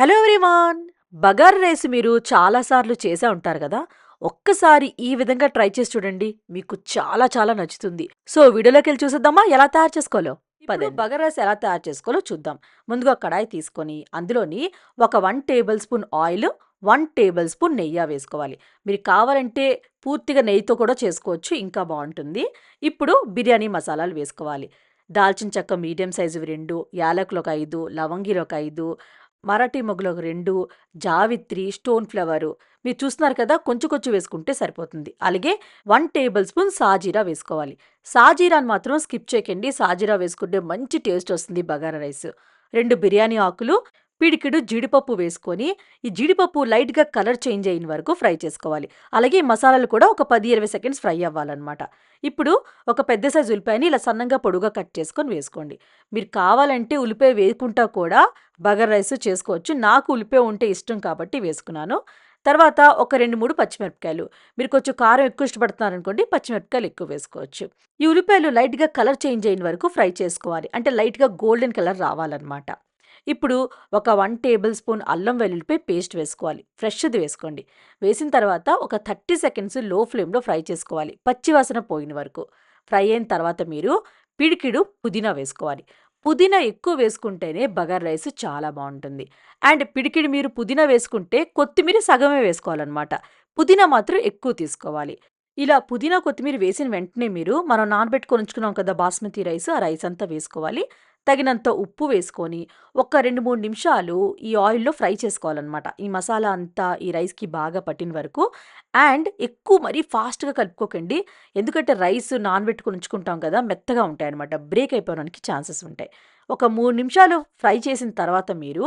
Hello everyone! Bagara rice మీరు చాలాసార్లు చేసే ఉంటారు కదా? ఒక్కసారి ఈ విధంగా ట్రై చేసి చూడండి. మీకు చాలా చాలా నచ్చుతుంది. సో వీడియోలోకి వెళ్ళి చూసేద్దామా? ఎలా తయారు చేసుకోవాలో ఇప్పుడు బగారా రైస్ ఎలా తయారు చేసుకోవాలో చూద్దాం. ముందుగా కడాయి తీసుకొని అందులోని ఒక one tablespoon oil one tablespoon నెయ్యి వేసుకోవాలి. మీరు కావాలంటే పూర్తిగా నెయ్యితో కూడా చేసుకోవచ్చు. ఇంకా బాగుంటుంది. ఇప్పుడు బిర్యానీ మసాలాలు వేసుకోవాలి. దాల్చిన చెక్క మీడియం సైజువి రెండు యాలకులు ఒక ఐదు లవంగిలు ఒక ఐదు మరాఠీ మొగ్గులు రెండు జావిత్రి స్టోన్ ఫ్లవరు. మీరు చూస్తున్నారు కదా కొంచెం కొంచెం వేసుకుంటే సరిపోతుంది. అలాగే వన్ టేబుల్ స్పూన్ సాజీరా వేసుకోవాలి. సాజీరాని మాత్రం స్కిప్ చేయకండి. సాజీరా వేసుకుంటే మంచి టేస్ట్ వస్తుంది బగారా రైస్. రెండు బిర్యానీ ఆకులు పిడికిడు జీడిపప్పు వేసుకొని ఈ జీడిపప్పు లైట్గా కలర్ చేంజ్ అయిన వరకు ఫ్రై చేసుకోవాలి. అలాగే మసాలాలు కూడా ఒక పది ఇరవై సెకండ్స్ ఫ్రై అవ్వాలన్నమాట. ఇప్పుడు ఒక పెద్ద సైజు ఉల్లిపాయని ఇలా సన్నంగా పొడుగా కట్ చేసుకొని వేసుకోండి. మీరు కావాలంటే ఉల్లిపాయ వేయకుండా కూడా బగర్ రైస్ చేసుకోవచ్చు. నాకు ఉల్లిపాయ ఉంటే ఇష్టం కాబట్టి వేసుకున్నాను. తర్వాత ఒక రెండు మూడు పచ్చిమిరపకాయలు. మీరు కొంచెం కారం ఎక్కువ ఇష్టపడుతున్నారు అనుకోండి పచ్చిమిరపకాయలు ఎక్కువ వేసుకోవచ్చు. ఈ ఉల్లిపాయలు లైట్గా కలర్ చేంజ్ అయిన వరకు ఫ్రై చేసుకోవాలి. అంటే లైట్గా గోల్డెన్ కలర్ రావాలన్నమాట. ఇప్పుడు ఒక వన్ టేబుల్ స్పూన్ అల్లం వెల్లుల్లిపై పేస్ట్ వేసుకోవాలి. ఫ్రెష్ది వేసుకోండి. వేసిన తర్వాత ఒక థర్టీ సెకండ్స్లో ఫ్లేమ్లో ఫ్రై చేసుకోవాలి. పచ్చివాసన పోయిన వరకు. ఫ్రై అయిన తర్వాత మీరు పిడికిడు పుదీనా వేసుకోవాలి. పుదీనా ఎక్కువ వేసుకుంటేనే బగార్ రైస్ చాలా బాగుంటుంది. అండ్ పిడికిడి మీరు పుదీనా వేసుకుంటే కొత్తిమీర సగమే వేసుకోవాలన్నమాట. పుదీనా మాత్రం ఎక్కువ తీసుకోవాలి. ఇలా పుదీనా కొత్తిమీర వేసిన వెంటనే మీరు మనం నానబెట్టుకొని ఉంచుకున్నాం కదా బాస్మతి రైస్ ఆ రైస్ అంతా వేసుకోవాలి. తగినంత ఉప్పు వేసుకొని ఒక రెండు మూడు నిమిషాలు ఈ ఆయిల్లో ఫ్రై చేసుకోవాలన్నమాట. ఈ మసాలా అంతా ఈ రైస్కి బాగా పట్టిన వరకు. అండ్ ఎక్కువ మరీ ఫాస్ట్గా కలుపుకోకండి. ఎందుకంటే రైస్ నానబెట్టుకుని ఉంచుకుంటాం కదా మెత్తగా ఉంటాయి అనమాట బ్రేక్ అయిపోవడానికి ఛాన్సెస్ ఉంటాయి. ఒక మూడు నిమిషాలు ఫ్రై చేసిన తర్వాత మీరు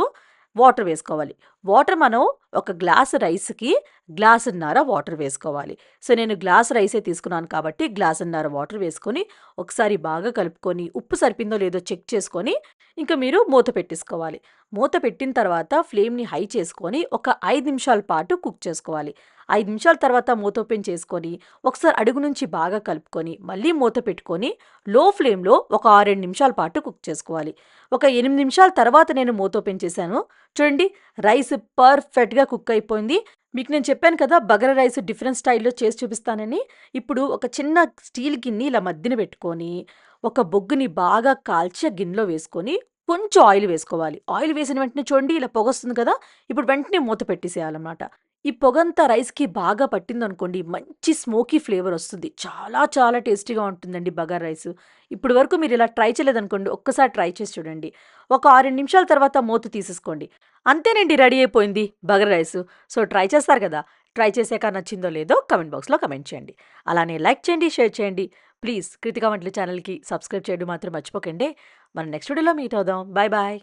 వాటర్ వేసుకోవాలి. వాటర్ మనం ఒక గ్లాస్ రైస్కి గ్లాసున్నర వాటర్ వేసుకోవాలి. సో నేను గ్లాస్ రైసే తీసుకున్నాను కాబట్టి గ్లాసున్నర వాటర్ వేసుకొని ఒకసారి బాగా కలుపుకొని ఉప్పు సరిపిందో లేదో చెక్ చేసుకొని ఇంకా మీరు మూత పెట్టేసుకోవాలి. మూత పెట్టిన తర్వాత ఫ్లేమ్ని హై చేసుకొని ఒక ఐదు నిమిషాల పాటు కుక్ చేసుకోవాలి. ఐదు నిమిషాల తర్వాత మూత ఓపెన్ చేసుకొని ఒకసారి అడుగు నుంచి బాగా కలుపుకొని మళ్ళీ మూత పెట్టుకొని లో ఫ్లేమ్లో ఒక ఆరేడు నిమిషాల పాటు కుక్ చేసుకోవాలి. ఒక ఎనిమిది నిమిషాల తర్వాత నేను మూత ఓపెన్ చేశాను. చూడండి రైస్ పర్ఫెక్ట్గా కుక్ అయిపోయింది. మీకు నేను చెప్పాను కదా బగర రైస్ డిఫరెంట్ స్టైల్లో చేసి చూపిస్తానని. ఇప్పుడు ఒక చిన్న స్టీల్ గిన్నె ఇలా మధ్యన పెట్టుకొని ఒక బొగ్గుని బాగా కాల్చి ఆ గిన్నెలో వేసుకొని కొంచెం ఆయిల్ వేసుకోవాలి. ఆయిల్ వేసిన వెంటనే చూడండి ఇలా పొగొస్తుంది కదా. ఇప్పుడు వెంటనే మూత పెట్టేసేయాలన్నమాట. ఈ పొగంతా రైస్కి బాగా పట్టిందనుకోండి మంచి స్మోకీ ఫ్లేవర్ వస్తుంది. చాలా చాలా టేస్టీగా ఉంటుందండి బగార్ రైస్. ఇప్పుడు వరకు మీరు ఇలా ట్రై చేయలేదనుకోండి ఒక్కసారి ట్రై చేసి చూడండి. ఒక ఆరు నిమిషాల తర్వాత మూత తీసేసుకోండి. అంతేనండి రెడీ అయిపోయింది బగర్ రైస్. సో ట్రై చేస్తారు కదా ట్రై చేసాక నచ్చిందో లేదో కమెంట్ బాక్స్లో కమెంట్ చేయండి. అలానే లైక్ చేయండి షేర్ చేయండి. ప్లీజ్ కృతిక వంటల ఛానల్కి సబ్స్క్రైబ్ చేయడం మాత్రం మర్చిపోకండి. మనం నెక్స్ట్ వీడియోలో మీట్ అవుదాం. Bye bye.